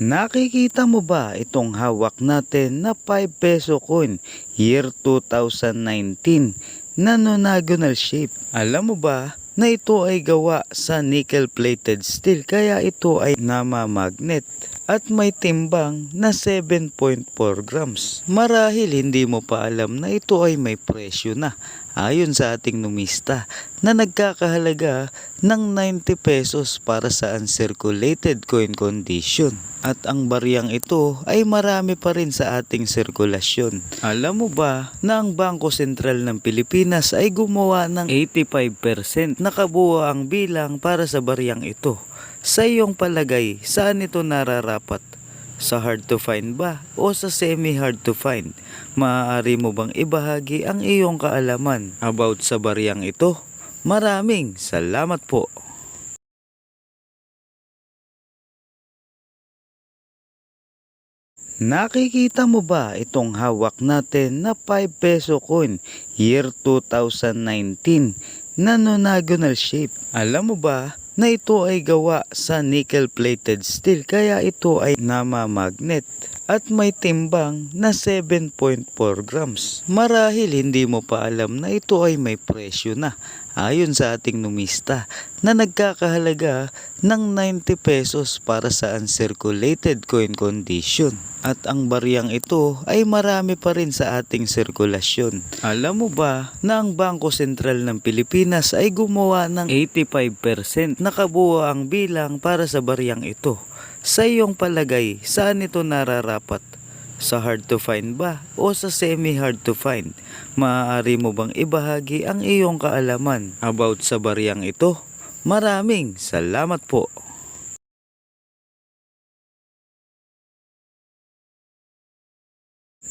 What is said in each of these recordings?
Nakikita mo ba itong hawak natin na 5 peso coin year 2019 na nonagonal shape? Alam mo ba na ito ay gawa sa nickel plated steel kaya ito ay namamagnet at may timbang na 7.4 grams. Marahil hindi mo pa alam na ito ay may presyo na ayon sa ating numista na nagkakahalaga ng 90 pesos para sa uncirculated coin condition. At ang bariyang ito ay marami pa rin sa ating sirkulasyon. Alam mo ba na ang Bangko Sentral ng Pilipinas ay gumawa ng 85% na kabuoang bilang para sa bariyang ito? Sa iyong palagay, saan ito nararapat? Sa hard to find ba o sa semi hard to find? Maaari mo bang ibahagi ang iyong kaalaman about sa bariyang ito? Maraming salamat po. Nakikita mo ba itong hawak natin na 5 peso coin year 2019 na nonagonal shape? Alam mo ba na ito ay gawa sa nickel plated steel kaya ito ay namamagnet at may timbang na 7.4 grams. Marahil hindi mo pa alam na ito ay may presyo na ayon sa ating numista na nagkakahalaga ng 90 pesos para sa uncirculated coin condition. At ang bariyang ito ay marami pa rin sa ating sirkulasyon. Alam mo ba na ang Bangko Sentral ng Pilipinas ay gumawa ng 85% na kabuoang bilang para sa bariyang ito? Sa iyong palagay, saan ito nararapat? Sa hard to find ba o sa semi hard to find? Maaari mo bang ibahagi ang iyong kaalaman about sa bariyang ito? Maraming salamat po.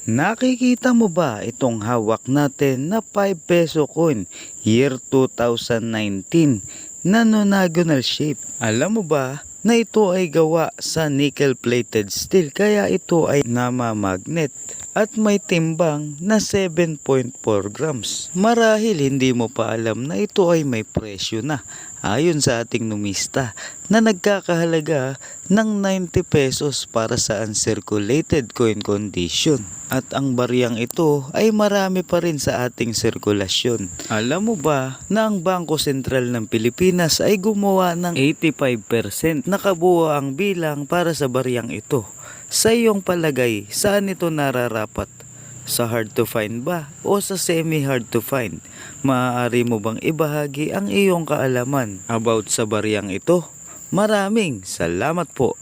Nakikita mo ba itong hawak natin na 5 peso coin year 2019 na nonagonal shape? Alam mo ba na ito ay gawa sa nickel plated steel kaya ito ay namamagnet at may timbang na 7.4 grams. Marahil hindi mo pa alam na ito ay may presyo na ayon sa ating numista na nagkakahalaga ng 90 pesos para sa uncirculated coin condition. At ang bariyang ito ay marami pa rin sa ating sirkulasyon. Alam mo ba na ang Bangko Sentral ng Pilipinas ay gumawa ng 85% na kabuoang bilang para sa bariyang ito? Sa iyong palagay, saan ito nararapat? Sa hard to find ba o sa semi hard to find? Maaari mo bang ibahagi ang iyong kaalaman about sa bariyang ito? Maraming salamat po.